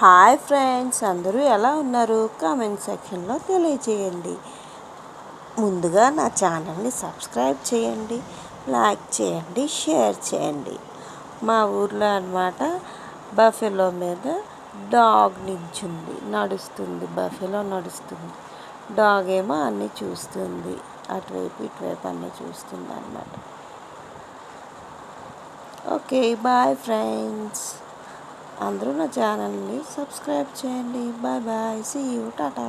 Hi friends అందరూ ఎలా ఉన్నారు? కామెంట్ సెక్షన్లో తెలియజేయండి. ముందుగా నా ఛానల్ని సబ్స్క్రైబ్ చేయండి లైక్ చేయండి షేర్ చేయండి. మా ఊర్లో అనమాట బఫెలో మీద డాగ్ నించుంది నడుస్తుంది బఫెలో నడుస్తుంది. డాగ్ ఏమో అన్నీ చూస్తుంది అటువైపు ఇటువైపు అన్నీ చూస్తుంది అన్నమాట. Okay bye friends. అందరూ నా ఛానల్ని సబ్స్క్రైబ్ చేయండి. Bye bye. See you tata